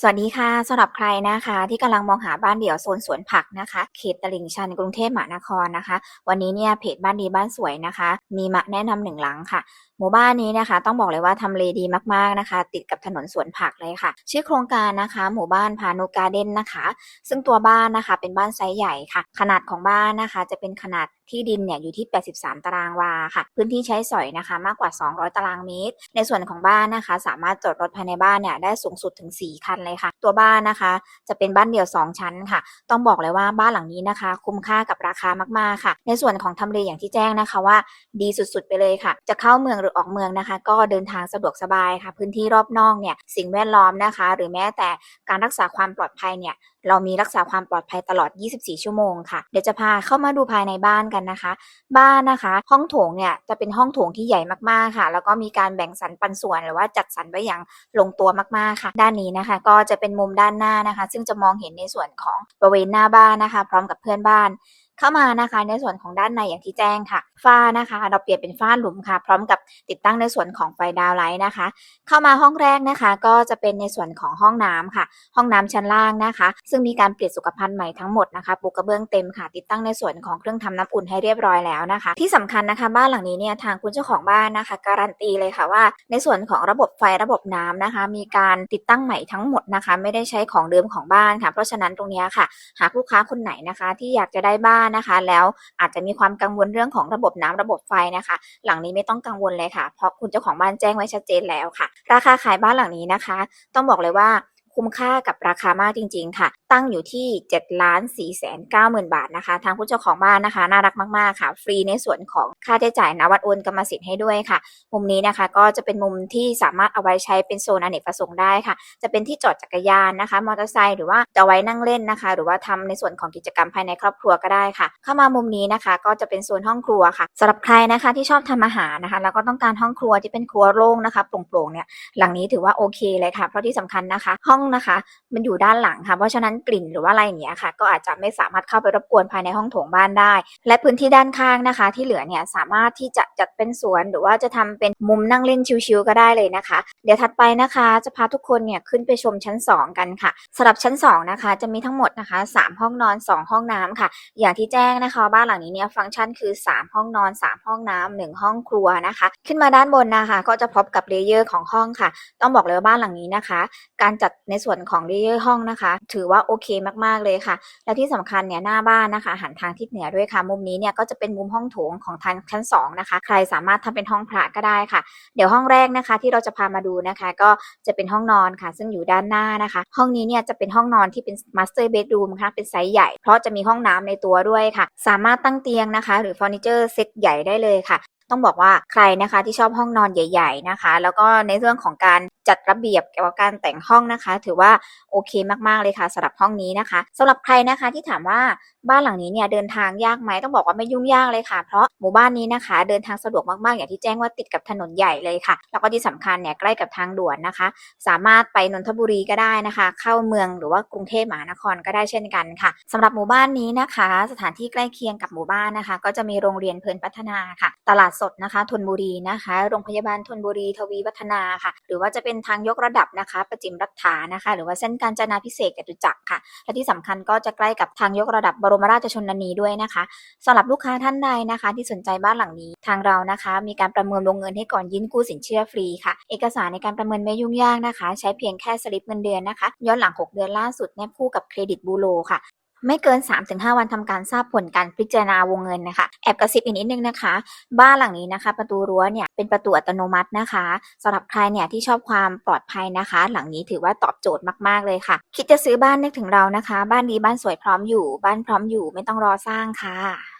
สวัสดีค่ะสำหรับใครนะคะ ที่กำลังมองหาบ้านเดี่ยวโซนสวนผักนะคะเขตตลิ่งชันกรุงเทพมหานครนะคะ วันนี้เนี่ยเพจบ้านดีบ้านสวยนะคะ มีมาแนะนำหนึ่งหลังค่ะ หมู่บ้านนี้นะคะ ต้องบอกเลยว่าทำเลดีมากๆนะคะ ติดกับถนนสวนผักเลยค่ะ ชื่อโครงการนะคะ หมู่บ้านพานุการ์เด้นนะคะ ซึ่งตัวบ้านนะคะเป็นบ้านไซส์ใหญ่ค่ะ ขนาดของบ้านนะคะ จะเป็นขนาดที่ดินเนี่ยอยู่ที่ 83 ตารางวาค่ะ พื้นที่ใช้สอยนะคะมากกว่า 200 ตารางเมตร ในส่วนของบ้านนะคะ สามารถจอดรถภายในบ้านเนี่ยได้สูงสุดถึง 4 คันเลยค่ะ ตัวบ้านนะคะ จะเป็นบ้านเดี่ยว 2 ชั้นค่ะ ต้องบอกเลยว่าบ้านหลังนี้นะคะ คุ้มค่ากับราคามากๆค่ะ ในส่วนของทำเลอย่างที่แจ้งนะคะว่า ดีสุดๆไปเลยค่ะ จะเข้าเมืองหรือออกเมืองนะคะ ก็เดินทางสะดวกสบายค่ะ พื้นที่รอบนอกเนี่ยสิ่งแวดล้อมนะคะ หรือแม้แต่การรักษาความปลอดภัยเนี่ย เรามีรักษาความปลอดภัยตลอด 24 ชั่วโมงค่ะ เดี๋ยวจะพาเข้ามาดูภายในบ้านกันนะคะ บ้านนะคะ ห้องโถงเนี่ยจะเป็นห้องโถงที่ใหญ่มากๆค่ะ แล้วก็มีการแบ่งสรรปันส่วนหรือว่าจัดสรรไว้อย่างลงตัวมากๆค่ะ ด้านนี้นะคะ ก็จะเป็นมุมด้านหน้านะคะ ซึ่งจะมองเห็นในส่วนของบริเวณหน้าบ้านนะคะ พร้อมกับเพื่อนบ้าน เข้ามานะคะในส่วนของด้านในอย่างที่แจ้งค่ะ ฝ้านะคะ เราเปลี่ยนเป็นฝ้าหลุมค่ะ พร้อมกับติดตั้งในส่วนของไฟดาวไลท์นะคะ เข้ามาห้องแรกนะคะ ก็จะเป็นในส่วนของห้องน้ำค่ะ ห้องน้ำชั้นล่างนะคะ ซึ่งมีการเปลี่ยนสุขภัณฑ์ใหม่ทั้งหมดนะคะปูกระเบื้องเต็มค่ะ ติดตั้งในส่วนของเครื่องทำน้ำอุ่นให้เรียบร้อยแล้วนะคะ ที่สำคัญนะคะ บ้านหลังนี้เนี่ยทางคุณเจ้าของบ้านนะคะ การันตีเลยค่ะว่า ในส่วนของระบบไฟระบบน้ำนะคะ มีการติดตั้งใหม่ทั้งหมดนะคะ ไม่ได้ใช้ของเดิมของบ้านค่ะ เพราะฉะนั้นตรงนี้ค่ะ หากลูกค้าคนไหนนะคะ ที่อยากจะได้บ้านนะคะ แล้วอาจจะมีความกังวลเรื่องของระบบน้ำระบบไฟนะคะ หลังนี้ไม่ต้องกังวลเลยค่ะ เพราะคุณเจ้าของบ้านแจ้งไว้ชัดเจนแล้วค่ะ ราคาขายบ้านหลังนี้นะคะ ต้องบอกเลยว่า คุ้มค่ากับราคามากจริง ๆ ค่ะ ตั้งอยู่ที่7ล้าน4แสน9หมื่นบาทนะคะ ทางผู้เจ้าของบ้านนะคะ น่ารักมากๆค่ะ ฟรีในส่วนของค่าใช้จ่ายนวัดโอนกรรมสิทธิ์ให้ด้วยค่ะ มุมนี้นะคะก็จะเป็นมุมที่สามารถเอาไว้ใช้เป็นโซนอเนกประสงค์ได้ค่ะ จะเป็นที่จอดจักรยานนะคะ มอเตอร์ไซค์หรือว่าจะไว้นั่งเล่นนะคะ หรือว่าทำในส่วนของกิจกรรมภายในครอบครัวก็ได้ค่ะ เข้ามามุมนี้นะคะ ก็จะเป็นโซนห้องครัวค่ะสำหรับใครนะคะที่ชอบทำอาหารนะคะ แล้วก็ต้องการห้องครัวที่เป็นครัวโล่งนะคะโปร่งๆเนี่ยหลังนี้ถือว่าโอเคเลยค่ะ เพราะที่สำคัญนะคะ ห้องนะคะ มันอยู่ด้านหลังค่ะ เพราะฉะนั้นกลิ่นหรือว่าอะไรอย่างเงี้ยค่ะ ก็อาจจะไม่สามารถเข้าไปรบกวนภายในห้องโถงบ้านได้ และพื้นที่ด้านข้างนะคะ ที่เหลือเนี่ยสามารถที่จะจัดเป็นสวน หรือว่าจะทำเป็นมุมนั่งเล่นชิลๆก็ได้เลยนะคะ เดี๋ยวถัดไปนะคะ จะพาทุกคนเนี่ยขึ้นไปชมชั้น 2 กันค่ะสำหรับชั้น 2 นะคะ จะมีทั้งหมดนะคะ 3 ห้องนอน 2 ห้องน้ำค่ะ อย่างที่แจ้งนะคะ บ้านหลังนี้เนี่ยฟังก์ชันคือ 3 ห้องนอน 3 ห้องน้ำ1ห้องครัวนะคะ ขึ้นมาด้านบนนะคะ ก็จะพบกับเลเยอร์ของห้องค่ะ ต้องบอกเลยว่าบ้านหลังนี้นะคะ การจัดในในส่วนของเลเยอร์ห้องนะคะ ถือว่าโอเคมากๆเลยค่ะ และที่สำคัญเนี่ยหน้าบ้านนะคะ หันทางทิศเหนือด้วยค่ะ มุมนี้เนี่ยก็จะเป็นมุมห้องโถงของทางชั้นสองนะคะ ใครสามารถทำเป็นห้องพระก็ได้ค่ะ เดี๋ยวห้องแรกนะคะ ที่เราจะพามาดูนะคะ ก็จะเป็นห้องนอนค่ะ ซึ่งอยู่ด้านหน้านะคะ ห้องนี้เนี่ยจะเป็นห้องนอนที่เป็นมาสเตอร์เบดรูมค่ะเป็นไซส์ใหญ่ เพราะจะมีห้องน้ำในตัวด้วยค่ะ สามารถตั้งเตียงนะคะ หรือเฟอร์นิเจอร์เซตใหญ่ได้เลยค่ะ ต้องบอกว่าใครนะคะที่ชอบห้องนอนใหญ่ ๆนะคะ แล้วก็ในเรื่องของการจัดระเบียบเกี่ยวกับการแต่งห้องนะคะ ถือว่าโอเคมากๆเลยค่ะสำหรับห้องนี้นะคะสำหรับใครนะคะที่ถามว่าบ้านหลังนี้เนี่ยเดินทางยากไหมต้องบอกว่าไม่ยุ่งยากเลยค่ะ เพราะหมู่บ้านนี้นะคะ เดินทางสะดวกมากๆ อย่างที่แจ้งว่าติดกับถนนใหญ่เลยค่ะ แล้วก็ที่สำคัญเนี่ยใกล้กับทางด่วนนะคะ สามารถไปนนทบุรีก็ได้นะคะ เข้าเมืองหรือว่ากรุงเทพมหานครก็ได้เช่นกันค่ะสำหรับหมู่บ้านนี้นะคะ สถานที่ใกล้เคียงกับหมู่บ้านนะคะ ก็จะมีโรงเรียนเพลินพัฒนาค่ะ ตลาดสดนะคะธนบุรีนะคะ โรงพยาบาลธนบุรีทวีวัฒนาค่ะ หรือว่าจะเป็นทางยกระดับนะคะ ประจิมรัฐานะคะ หรือว่าเส้นการจนาพิเศษกจตุจักรค่ะ และที่สำคัญก็จะใกล้กับทางยกระดับบรมราชชนนีด้วยนะคะสำหรับลูกค้าท่านใดนะคะ ที่สนใจบ้านหลังนี้ ทางเรานะคะ มีการประเมินวงเงินให้ก่อนยื่นกู้สินเชื่อฟรีค่ะ เอกสารในการประเมินไม่ยุ่งยากนะคะ ใช้เพียงแค่สลิปเงินเดือนนะคะ ย้อนหลัง 6 เดือนล่าสุดแนบคู่กับเครดิตบูโรค่ะ ไม่เกิน 3-5 วันทำการทราบผลการพิจารณาวงเงินนะคะ แอบกระซิบอีกนิดนึงนะคะ บ้านหลังนี้นะคะ ประตูรั้วเนี่ยเป็นประตูอัตโนมัตินะคะสำหรับใครเนี่ยที่ชอบความปลอดภัยนะคะ หลังนี้ถือว่าตอบโจทย์มากๆเลยค่ะ คิดจะซื้อบ้านนึกถึงเรานะคะ บ้านดีบ้านสวยพร้อมอยู่ บ้านพร้อมอยู่ไม่ต้องรอสร้างค่ะ